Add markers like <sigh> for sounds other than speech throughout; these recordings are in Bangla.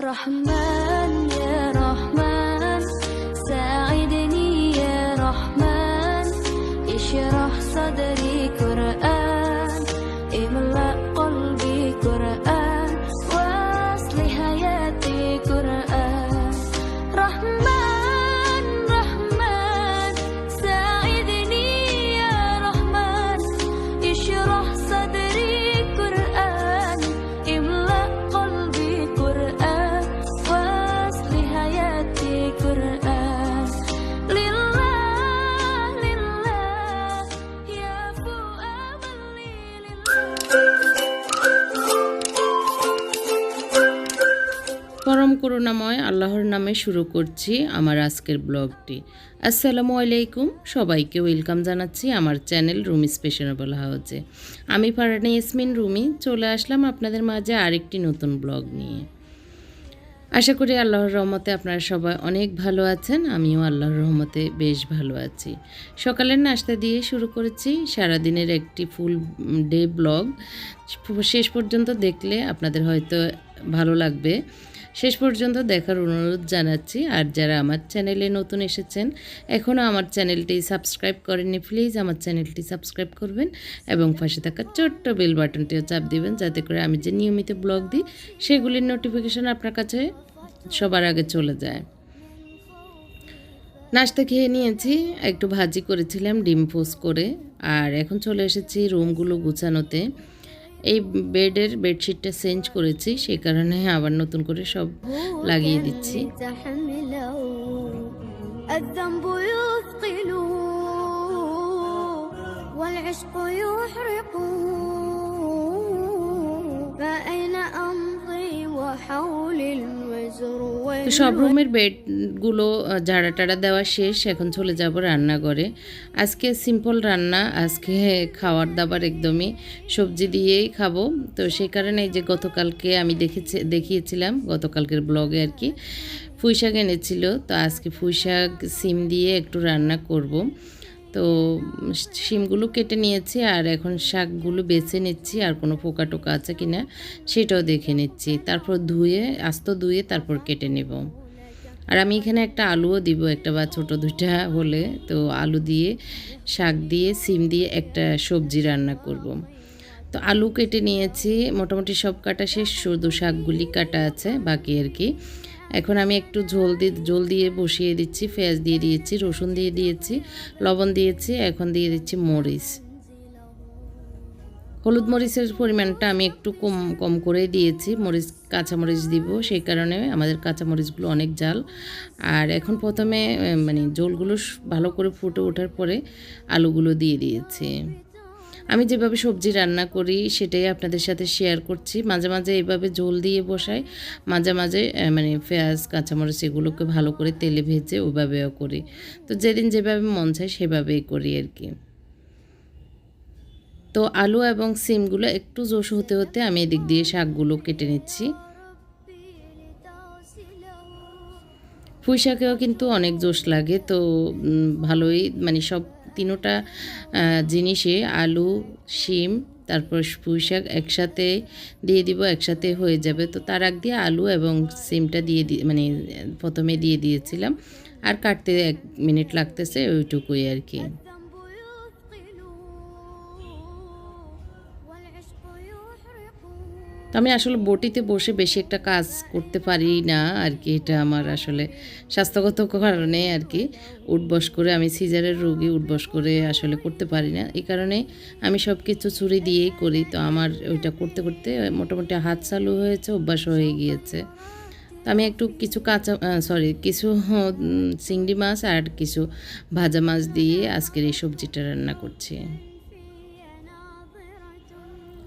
رحمن يا رحمن. করুণাময় আল্লাহর নামে শুরু করছি আমার আজকের ব্লগটি। আসসালামু আলাইকুম, সবাইকে ওয়েলকাম জানাচ্ছি আমার চ্যানেল রুমি স্পেশনেবল হাউজে আমি ফারানি ইসমিন রুমি, চলে আসলাম আপনাদের মাঝে আরেকটি নতুন ব্লগ নিয়ে। আশা করি আল্লাহর রহমতে আপনারা সবাই অনেক ভালো আছেন, আমিও আল্লাহর রহমতে বেশ ভালো আছি। সকালের নাস্তা দিয়ে শুরু করেছি সারাদিনের একটি ফুল ডে ব্লগ। শেষ পর্যন্ত দেখলে আপনাদের হয়তো ভালো লাগবে। শেষ পর্যন্ত দেখার অনুরোধ জানাচ্ছি। আর যারা আমার চ্যানেলে নতুন এসেছেন এখনও আমার চ্যানেলটি সাবস্ক্রাইব করেননি, প্লিজ আমার চ্যানেলটি সাবস্ক্রাইব করবেন এবং পাশে থাকা ছোট্ট বেল বাটনটিও চাপ দিবেন যাতে করে আমি যে নিয়মিত ব্লগ দিই, সেগুলির নোটিফিকেশন আপনার কাছে সবার আগে চলে যায়। নাস্তা খেয়ে নিয়েছি, একটু ভাজি করেছিলাম, ডিম পোস করে। আর এখন চলে এসেছি রুমগুলো গুছানোতে। এই বেডের বেডশিটটা চেঞ্জ করেছি সেই কারণে আবার নতুন করে সব লাগিয়ে দিচ্ছি تحمله الذنب يثقل والعشق يحرق فأين أمضي وحولي الوزر তো সব রুমের বেডগুলো ঝাড়া টাড়া দেওয়া শেষ এখন চলে যাব রান্নাঘরে। আজকে সিম্পল রান্না আজকে খাওয়ার দাবার একদমই। সবজি দিয়েই খাব। তো সেই কারণে এই যে গতকালকে আমি দেখেছি দেখিয়েছিলাম গতকালকের ব্লগে আর কি পুঁই শাক এনেছিল। তো আজকে পুঁই শাক সিম দিয়ে একটু রান্না করব। তো শিমগুলো কেটে নিয়েছি আর এখন শাকগুলো বেছে নিচ্ছি, আর কোনো পোকা টোকা আছে কি না সেটাও দেখে নিচ্ছি। তারপর ধুয়ে, আস্ত ধুয়ে তারপর কেটে নেব। আর আমি এখানে একটা আলুও দিব, একটা বা ছোটো দুইটা হলে। তো আলু দিয়ে, শাক দিয়ে, সিম দিয়ে একটা সবজি রান্না করব। তো আলু কেটে নিয়েছি, মোটামুটি সব কাটা শেষ, শুধু শাকগুলি কাটা আছে, বাকি আর কি। এখন আমি একটু ঝোল দিয়ে ঝোল দিয়ে বসিয়ে দিচ্ছি, পেঁয়াজ দিয়ে দিয়েছি, রসুন দিয়ে দিয়েছি, লবণ দিয়েছি, এখন দিয়ে দিচ্ছি মরিচ। হলুদ মরিচের পরিমাণটা আমি একটু কম কম করে দিয়েছি, মরিচ কাঁচামরিচ দিব, সেই কারণে আমাদের কাঁচামরিচগুলো অনেক জাল। আর এখন প্রথমে মানে জলগুলো ভালো করে ফুটে ওঠার পরে আলুগুলো দিয়ে দিয়েছি। আমি যেভাবে সবজি রান্না করি, সেটাই আপনাদের সাথে শেয়ার করছি। মাঝে মাঝে এইভাবে ঝোল দিয়ে বসাই। মাঝে মাঝে মানে পেঁয়াজ, কাঁচামরিচ এগুলোকে ভালো করে তেলে ভেজে ওইভাবেও করি। তো যেদিন যেভাবে মন চায় সেভাবেই করি আর কি। তো আলু এবং সিমগুলো একটু জোশ হতে হতে আমি এদিক দিয়ে শাকগুলো কেটে নিচ্ছি। পুঁই শাকেও কিন্তু অনেক জোশ লাগে, তো ভালোই মানে সব তিনোটা জিনিসে আলু, শিম, তারপর পুঁই শাক একসাথে দিয়ে দিব, একসাথে হয়ে যাবে। তো তার আগ দিয়ে আলু এবং সিমটা দিয়ে মানে প্রথমে দিয়ে দিয়েছিলাম। আর কাটতে এক মিনিট লাগতেছে, ওইটুকুই আর কি। আমি আসলে বটিতে বসে বেশি একটা কাজ করতে পারি না আর কি, এটা আমার আসলে স্বাস্থ্যগত কারণে আর কি। উঠবস করে আমি সিজারের রোগী উঠবস করে আসলে করতে পারি না। এই কারণে আমি সব কিছু ছুরি দিয়েই করি। তো আমার ওইটা করতে করতে মোটামুটি হাত চালু হয়েছে, অভ্যাস হয়ে গিয়েছে। তো আমি একটু কিছু কাঁচা সরি কিছু চিংড়ি মাছ আর কিছু ভাজা মাছ দিয়ে আজকের এই সবজিটা রান্না করছি।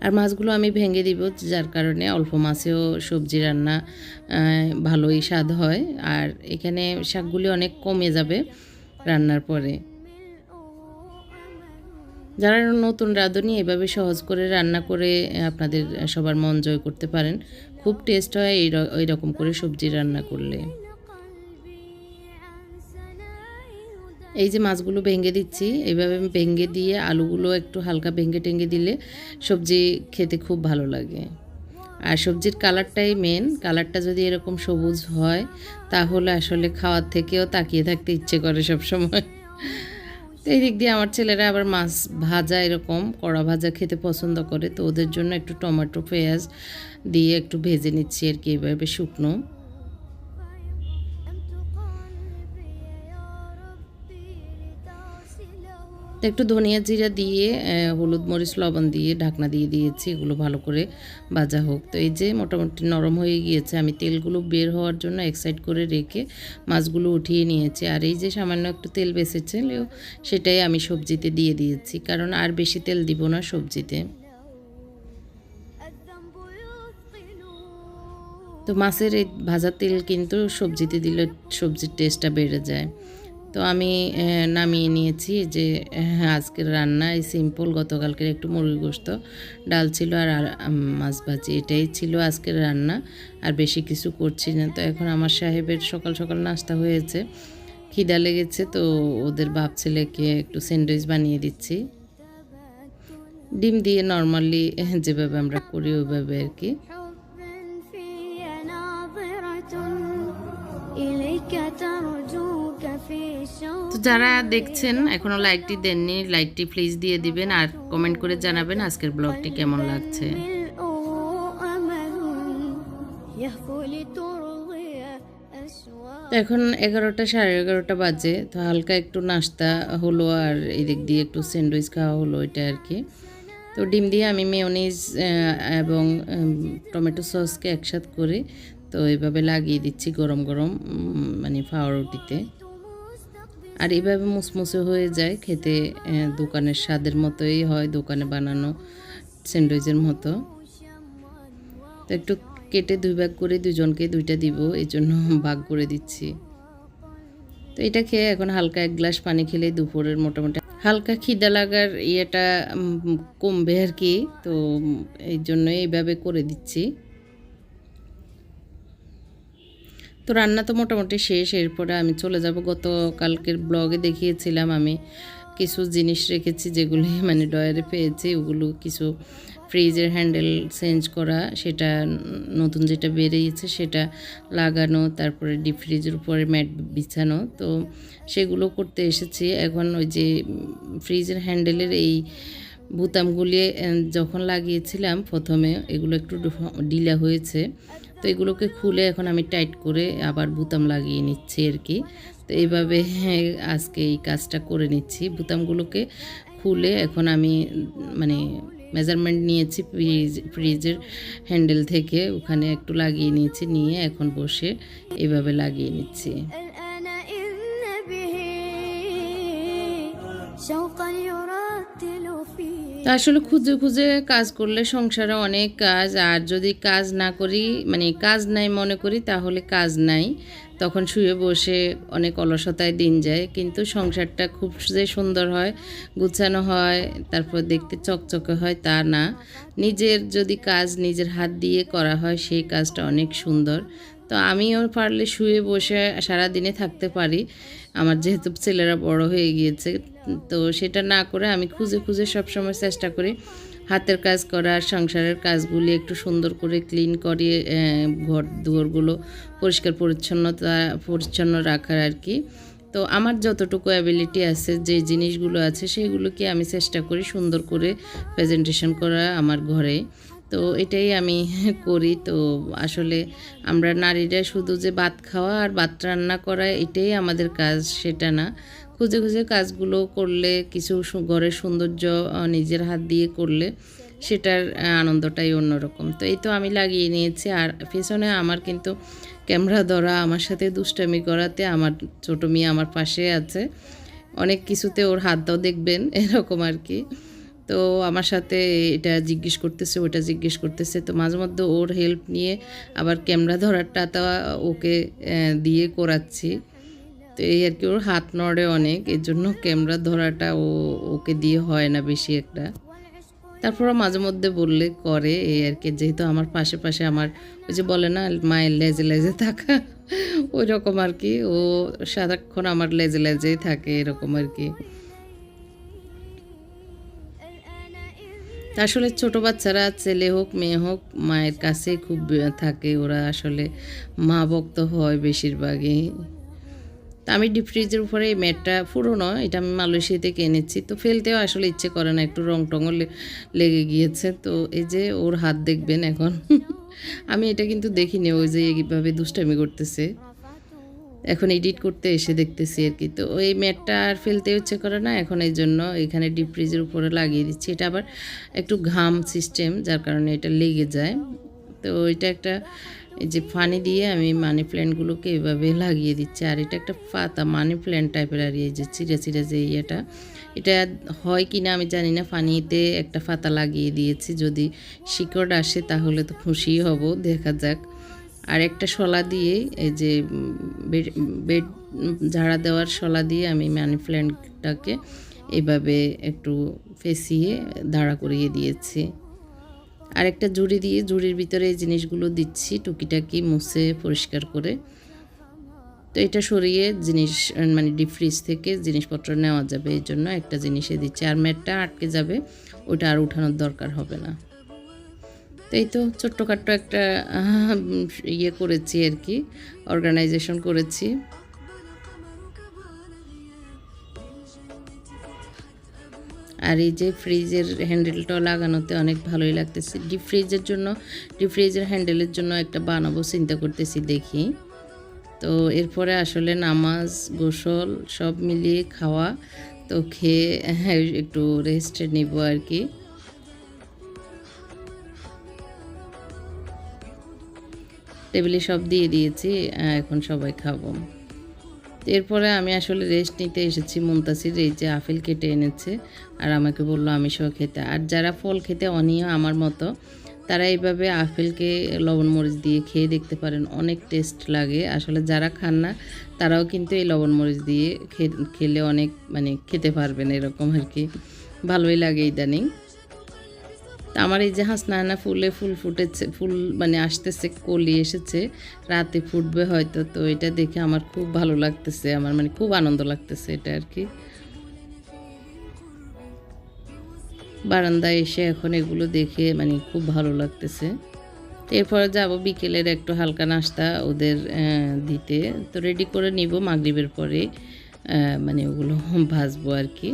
আর মাছগুলো আমি ভেঙে দিব, যার কারণে অল্প মাছেও সবজি রান্না ভালোই স্বাদ হয়। আর এখানে শাকগুলি অনেক কমে যাবে রান্নার পরে। যারা নতুন রাঁধুনি, এভাবে সহজ করে রান্না করে আপনাদের সবার মন জয় করতে পারেন। খুব টেস্ট হয় এই রকম করে সবজি রান্না করলে। এই যে মাছগুলো ভেঙে দিচ্ছি, এইভাবে আমি ভেঙে দিয়ে আলুগুলো একটু হালকা ভেঙে টেঙ্গে দিলে সবজি খেতে খুব ভালো লাগে। আর সবজির কালারটাই মেন কালারটা যদি এরকম সবুজ হয়, তাহলে আসলে খাওয়ার থেকেও তাকিয়ে থাকতে ইচ্ছে করে সব সময় তো এই দিক দিয়ে আমার ছেলেরা আবার মাছ ভাজা এরকম, কড়া ভাজা খেতে পছন্দ করে, তো ওদের জন্য একটু টমেটো, পেঁয়াজ দিয়ে একটু ভেজে নিচ্ছি আর কি এভাবে শুকনো। তো একটু ধনিয়া জিরা দিয়ে হলুদ মরিচ লবণ দিয়ে ঢাকনা দিয়ে দিয়েছি, এগুলো ভালো করে ভাজা হোক। তো এই যে মোটামুটি নরম হয়ে গিয়েছে, আমি তেলগুলো বের হওয়ার জন্য এক সাইড করে রেখে মাছগুলো উঠিয়ে নিয়েছি। আর এই যে সামান্য একটু তেল বেসেছে সেটাই আমি সবজিতে দিয়ে দিয়েছি, কারণ আর বেশি তেল দিব না সবজিতে। তো মাছের এই ভাজা তেল কিন্তু সবজিতে দিলে সবজির টেস্টটা বেড়ে যায়। তো আমি নামিয়ে নিয়েছি যে আজকের রান্না এই সিম্পল গতকালকের একটু মুরগি গোস্ত ডাল ছিল আর, মাছ ভাজি এটাই ছিল আজকের রান্না। আর বেশি কিছু করছি না। তো এখন আমার সাহেবের সকাল সকাল নাস্তা হয়েছে খিদা লেগেছে তো ওদের বাপ ছেলেকে একটু স্যান্ডউইচ বানিয়ে দিচ্ছি। ডিম দিয়ে নর্মালি যেভাবে আমরা করি ওইভাবে আর কি। তো যারা দেখছেন এখনও লাইকটি দেননি, লাইকটি প্লিজ দিয়ে দিবেন আর কমেন্ট করে জানাবেন আজকের ব্লগটি কেমন লাগছে। তো এখন এগারোটা, সাড়ে এগারোটা বাজে, তো হালকা একটু নাস্তা হলো আর এদিক দিয়ে একটু স্যান্ডউইচ খাওয়া হলো এটা আর কি। তো ডিম দিয়ে আমি মেয়নিজ এবং টমেটো সসকে একসাথে করে তো এইভাবে লাগিয়ে দিচ্ছি গরম গরম মানে পাউরুটিতে। আর এভাবে মুসমুসে হয়ে যায় খেতে দোকানের স্বাদের মতোই হয়, দোকানে বানানো স্যান্ডউইচের মতো। তো একটু কেটে দুই ভাগ করে দুজনকে দুইটা দিব এই জন্য ভাগ করে দিচ্ছি। তো এটা খেয়ে এখন হালকা এক গ্লাস পানি খেলে দুপুরের মোটামুটি হালকা খিদা লাগার ইয়েটা কমবে আর কি। তো এই জন্য এইভাবে করে দিচ্ছি। তো রান্না তো মোটামুটি শেষ, এরপরে আমি চলে যাব। গতকালকের ব্লগে দেখিয়েছিলাম আমি কিছু জিনিস রেখেছি যেগুলি <laughs> মানে ডয়ারে পেয়েছি, ওগুলো কিছু ফ্রিজের হ্যান্ডেল চেঞ্জ করা, সেটা নতুন যেটা বেরিয়েছে সেটা লাগানো, তারপরে ডিপ ফ্রিজের উপরে ম্যাট বিছানো, তো সেগুলো করতে এসেছি। এখন ওই যে ফ্রিজের হ্যান্ডেলের এই বুতামগুলি যখন লাগিয়েছিলাম প্রথমে, এগুলো একটু ডিলা হয়েছে তো এগুলোকে খুলে এখন আমি টাইট করে আবার বুতাম লাগিয়ে নিচ্ছি আর কি। তো এইভাবে <laughs> আজকে এই কাজটা করে নিচ্ছি। বুতামগুলোকে খুলে এখন আমি মানে মেজারমেন্ট নিয়েছি ফ্রিজ, ফ্রিজের হ্যান্ডেল থেকে। ওখানে একটু লাগিয়ে নিয়েছি, নিয়ে এখন বসে এভাবে লাগিয়ে নিচ্ছি। আসলে খুঁজে খুঁজে কাজ করলে সংসারে অনেক কাজ, আর যদি কাজ না করি মানে কাজ নাই মনে করি, তাহলে কাজ নাই। তখন শুয়ে বসে অনেক অলসতায় দিন যায়, কিন্তু সংসারটা খুব যে সুন্দর হয়, গুছানো হয়, তারপর দেখতে চকচকে হয়, তা না। নিজের যদি কাজ নিজের হাত দিয়ে করা হয়, সেই কাজটা অনেক সুন্দর। তো আমিও পারলে শুয়ে বসে সারা দিনে থাকতে পারি। আমার যেহেতু ছেলেরা বড় হয়ে গিয়েছে তো সেটা না করে আমি খুঁজে খুঁজে সবসময় চেষ্টা করি হাতের কাজ করার সংসারের কাজগুলি একটু সুন্দর করে ক্লিন আহ, ঘর দুয়ারগুলো পরিষ্কার পরিচ্ছন্নতা পরিচ্ছন্ন রাখার আর কি। তো আমার যতটুকু অ্যাবিলিটি আছে যে জিনিসগুলো আছে সেইগুলোকে আমি চেষ্টা করি সুন্দর করে প্রেজেন্টেশন করা আমার ঘরে। তো এটাই আমি করি। তো আসলে আমরা নারীরা শুধু যে ভাত খাওয়া আর ভাত রান্না করা এটাই আমাদের কাজ, সেটা না। খুঁজে খুঁজে কাজগুলো করলে, কিছু ঘরের সৌন্দর্য নিজের হাত দিয়ে করলে সেটার আনন্দটাই অন্যরকম। তো এই তো আমি লাগিয়ে নিয়েছি। আর পেছনে আমার কিন্তু ক্যামেরা ধরা, আমার সাথে দুষ্টামি করাতে আমার ছোটো মেয়ে আমার পাশে আছে। অনেক কিছুতে ওর হাত দাও দেখবেন, এরকম আর কি। তো আমার সাথে এটা জিজ্ঞেস করতেছে, ওটা জিজ্ঞেস করতেছে। তো মাঝে মধ্যে ওর হেল্প নিয়ে আবার ক্যামেরা ধরারটা তা ওকে দিয়ে করাচ্ছি। তো এই আর কি, ওর হাত নড়ে অনেক, এর জন্য ক্যামেরা ধরাটা ও, ওকে দিয়ে হয় না বেশি একটা। তারপরও মাঝে মধ্যে বললে করে এই আর কি, যেহেতু আমার পাশে পাশে আমার ওই যে বলে না, মায়ের লেজে লেজে থাকা, ওই রকম আর কি। ও সারাক্ষণ আমার লেজে লেজেই থাকে এরকম আর কি। আসলে ছোট বাচ্চারা, ছেলে হোক, মেয়ে হোক, মায়ের কাছে খুব থাকে। ওরা আসলে মা ভক্ত হয় বেশিরভাগই। তা আমি ডিপ ফ্রিজের উপরে এই ম্যাটটা, পুরোনো, এটা আমি মালয়েশিয়া থেকে এনেছি তো ফেলতেও আসলে ইচ্ছে করে না, একটু রং টঙও লেগে গিয়েছে। তো এই যে ওর হাত দেখবেন এখন। <laughs> আমি এটা কিন্তু দেখিনি, ওই যে এইভাবে দুষ্টামি করতেছে। এখন এডিট করতে এসে দেখতেছি আর কি। তো ওই ম্যাটটা আর ফেলতে ইচ্ছে করে না, এখন এই জন্য এখানে ডিপ ফ্রিজের উপরে লাগিয়ে দিচ্ছি। এটা আবার একটু ঘাম সিস্টেম যার কারণে এটা লেগে যায়। তো এটা একটা এই যে ফানি দিয়ে আমি মানি প্ল্যান্টগুলোকে এভাবে লাগিয়ে দিচ্ছি। আর এটা একটা পাতা মানি প্ল্যান্ট টাইপের আর এই যে চিড়ে যে ইয়েটা, এটা হয় কি না আমি জানি না। ফানিতে একটা পাতা লাগিয়ে দিয়েছি, যদি শিকড় আসে তাহলে তো খুশি হব, দেখা যাক। আর একটা শলা দিয়ে, এই যে বেড- ঝাড়া দেওয়ার শলা দিয়ে আমি মানি প্ল্যান্টটাকে এভাবে একটু ফেসিয়ে দাঁড়া করিয়ে দিয়েছি। আর একটা ঝুড়ি দিয়ে ঝুড়ির ভিতরে এই জিনিসগুলো দিচ্ছি টুকিটাকি মুছে পরিষ্কার করে। তো এটা সরিয়ে জিনিস মানে ডিপ ফ্রিজ থেকে জিনিসপত্র নেওয়া যাবে, এই জন্য একটা জিনিসে দিচ্ছি। আর ম্যাটটা আটকে যাবে, ওটা আর উঠানোর দরকার হবে না। তো এই তো ছোট্টখাট্ট একটা ইয়ে করেছি আর কি অর্গানাইজেশন করেছি। আর এই যে ফ্রিজের হ্যান্ডেলটা লাগানোতে অনেক ভালোই লাগতেছে। ডিপ ফ্রিজের জন্য ডিপ ফ্রিজের হ্যান্ডেলের জন্য একটা বানাবো চিন্তা করতেছি দেখি। তো এরপরে আসলে নামাজ, গোসল সব মিলিয়ে খাওয়া, তো খেয়ে একটু রেস্ট নিব আর কি। টেবিলে সব দিয়ে দিয়েছি এখন সবাই খাব। এরপরে আমি আসলে রেস্ট নিতে এসেছি মুমতাসির এই যে আপেল কেটে এনেছে, আর আমাকে বলল আমি সহ খেতে। আর যারা ফল খেতে অনীয় আমার মতো, তারা এইভাবে আপেলকে লবণ মরিচ দিয়ে খেয়ে দেখতে পারেন, অনেক টেস্ট লাগে। আসলে যারা খান না, তারাও কিন্তু এই লবণ মরিচ দিয়ে খেলে অনেক মানে খেতে পারবেন, এরকম আর কি। ভালোই লাগে ইদানিং। আমার এই যে হাসনাহানা ফুলে ফুল ফুটেছে, ফুল মানে আসতেছে, কলি এসেছে, রাতে ফুটবে হয়তো, তো এটা দেখে আমার খুব ভালো লাগতেছে, আমার মানে খুব আনন্দ লাগতেছে এটা আর কি। বারান্দায় এসে এখন এগুলো দেখে মানে খুব ভালো লাগতেছে। এরপরে যাব বিকেলের একটু হালকা নাস্তা ওদের দিতে, তো রেডি করে নিব মাগরিবের পরে মানে ওগুলো ভাজবো আর কি।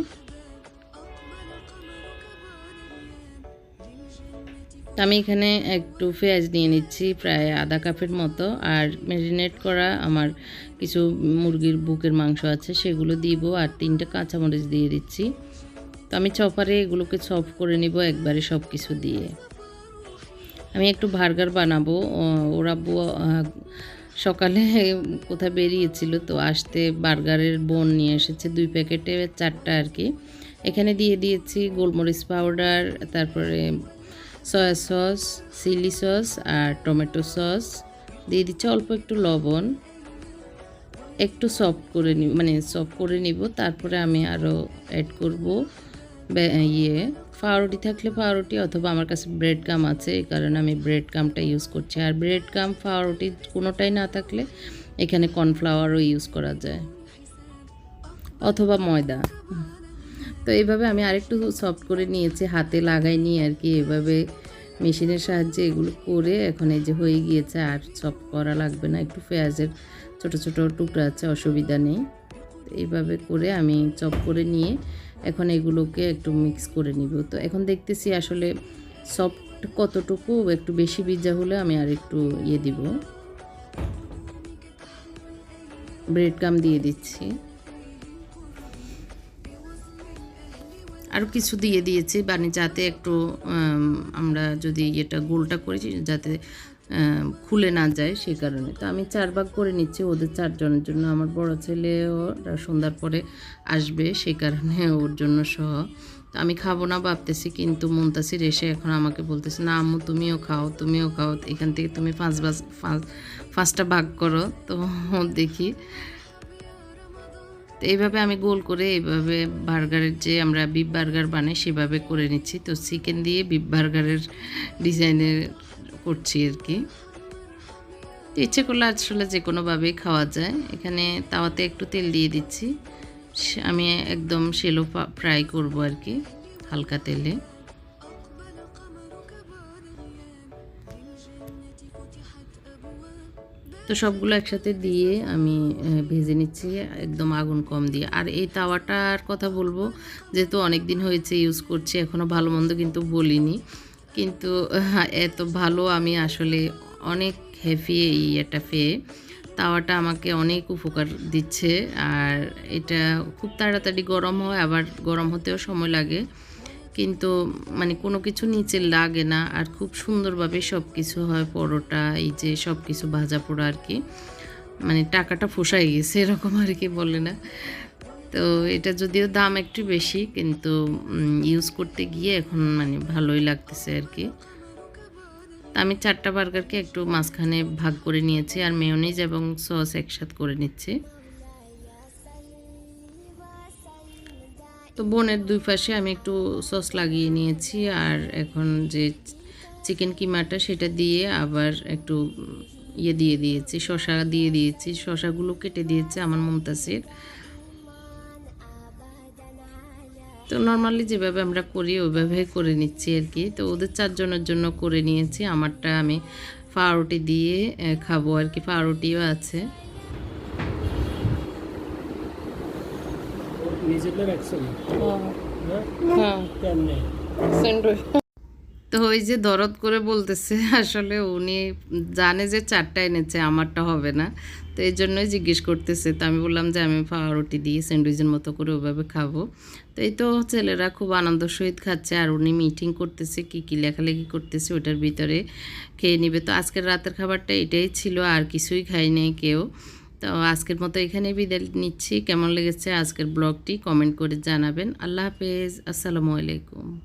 আমি এখানে একটু পেঁয়াজ নিয়ে নিচ্ছি, প্রায় আধা কাপের মতো। আর ম্যারিনেট করা আমার কিছু মুরগির বুকের মাংস আছে, সেগুলো দিব আর তিনটে কাঁচামরিচ দিয়ে দিচ্ছি। তো আমি চপারে এগুলোকে চপ করে নিব একবারে সব কিছু দিয়ে। আমি একটু বার্গার বানাবো। ওরা সকালে কোথায় বেরিয়েছিল তো আসতে বার্গারের বোন নিয়ে এসেছে দুই প্যাকেটে চারটা আর কি। এখানে দিয়ে দিয়েছি গোলমরিচ পাউডার, তারপরে সয়া সস চিলি সস আর টমেটো সস দিয়ে দিচ্ছি অল্প একটু লবণ। একটু সফট করে নিব মানে সফট করে নিব। তারপরে আমি আরও অ্যাড করব। ইয়ে পাউরুটি থাকলে পাউরুটি অথবা আমার কাছে ব্রেড গাম আছে, এই কারণে আমি ব্রেড গামটা ইউজ করছি। আর ব্রেড গাম পাউরুটি কোনোটাই না থাকলে এখানে কর্নফ্লাওয়ারও ইউজ করা যায়। অথবা ময়দা। তো এইভাবে আমি আরেকটু সফট করে নিয়েছি, হাতে লাগাই নিয়ে আর কি, এভাবে মেশিনের সাহায্যে এগুলো করে এখন এই যে হয়ে গিয়েছে, আর সফট করা লাগবে না, একটু পেঁয়াজের ছোট ছোট টুকরা আছে, অসুবিধা নেই। এইভাবে করে আমি চপ করে নিয়ে এখন এগুলোকে একটু মিক্স করে নিব। তো এখন দেখতেছি আসলে সফট কতটুকু, একটু বেশি ভিজা হলে আমি আর একটু ইয়ে দিব। ব্রেড কাম দিয়ে দিচ্ছি। আরও কিছু দিয়ে দিয়েছি মানে যাতে একটু আমরা যদি এটা গোলটা করেছি যাতে খুলে না যায় সেই কারণে। তো আমি চার ভাগ করে নিচ্ছি ওদের চারজনের জন্য। আমার বড় ছেলেও সন্ধ্যার পরে আসবে সেই কারণে ওর জন্য সহ। তো আমি খাব না ভাবতেছি, কিন্তু মুমতাসির এসে এখন আমাকে বলতেছে, না আম্মু, তুমিও খাও তুমিও খাও, এখান থেকে তুমি পাঁচ বাজ পাঁচ- পাঁচটা ভাগ করো। তো দেখি তো এইভাবে আমি গোল করে এইভাবে বার্গারের যে আমরা বিপ বার্গার বানাই সেভাবে করে নিচ্ছি। তো চিকেন দিয়ে বিপ বার্গারের ডিজাইনের করছি আর কি। ইচ্ছে করলে আসলে যে কোনোভাবেই খাওয়া যায়। এখানে তাওয়াতে একটু তেল দিয়ে দিচ্ছি। আমি একদম সেলো ফ্রাই করব আর কি, হালকা তেলে। তো সবগুলো একসাথে দিয়ে আমি ভেজে নিচ্ছি, একদম আগুন কম দিয়ে। আর এই তাওয়াটার কথা বলব, যেহেতু অনেক দিন হয়েছে ইউজ করছি এখনও ভালো মন্দ কিন্তু বলিনি। কিন্তু, <laughs> এত ভালো আমি আসলে অনেক হেভি এই একটা পেয়ে তাওয়াটা আমাকে অনেক উপকার দিচ্ছে। আর এটা খুব তাড়াতাড়ি গরম হয়, আবার গরম হতেও সময় লাগে। কিন্তু মানে কোনো কিছু নিচে লাগে না আর খুব সুন্দরভাবে সব কিছু হয়, পরোটা, এই যে সব কিছু ভাজা পোড়া আর কি। মানে টাকাটা ফোসাই গেছে, এরকম আর কি বলে না। তো এটা যদিও দাম একটু বেশি, কিন্তু ইউজ করতে গিয়ে এখন মানে ভালোই লাগতেছে আর কি। আমি চারটা বার্গারকে একটু মাঝখানে ভাগ করে নিয়েছি আর মেয়োনিজ এবং সস একসাথে করে নিচ্ছি। তো বোনের দুই পাশে আমি একটু সস লাগিয়ে নিয়েছি আর এখন যে চিকেন কিমাটা সেটা দিয়ে আবার একটু ইয়ে দিয়ে দিয়েছি শশা দিয়ে দিয়েছি শশাগুলো কেটে দিয়েছে আমার মমতাসির তো নর্মালি যেভাবে আমরা করি, ওইভাবে করে নিচ্ছি আর কি। তো ওদের চারজনের জন্য করে নিয়েছি। আমারটা আমি পাউরুটি দিয়ে খাব আর কি, পাউরুটিও আছে। রাখছেন হ্যাঁ। কেমনে? তো ওই যে দরদ করে বলতেছে আসলে উনি জানে যে চারটা এনেছে আমারটা হবে না। তো এই জন্যই জিজ্ঞেস করতেছে। তো আমি বললাম যে আমি পাউরুটি দিয়ে স্যান্ডউইচের মতো করে ওভাবে খাব। তো এই তো ছেলেরা খুব আনন্দ সহিত খাচ্ছে আর উনি মিটিং করতেছে কি কী লেখালেখি করতেছে ওটার ভিতরে খেয়ে নিবে। তো আজকের রাতের খাবারটা এটাই ছিল আর কিছুই খাই নাই কেউ। তো আজকের মতো এখানে বিদায় নিচ্ছি। কেমন লেগেছে আজকের ব্লগটি কমেন্ট করে জানাবেন। আল্লাহ হাফেজ। আসসালামু আলাইকুম।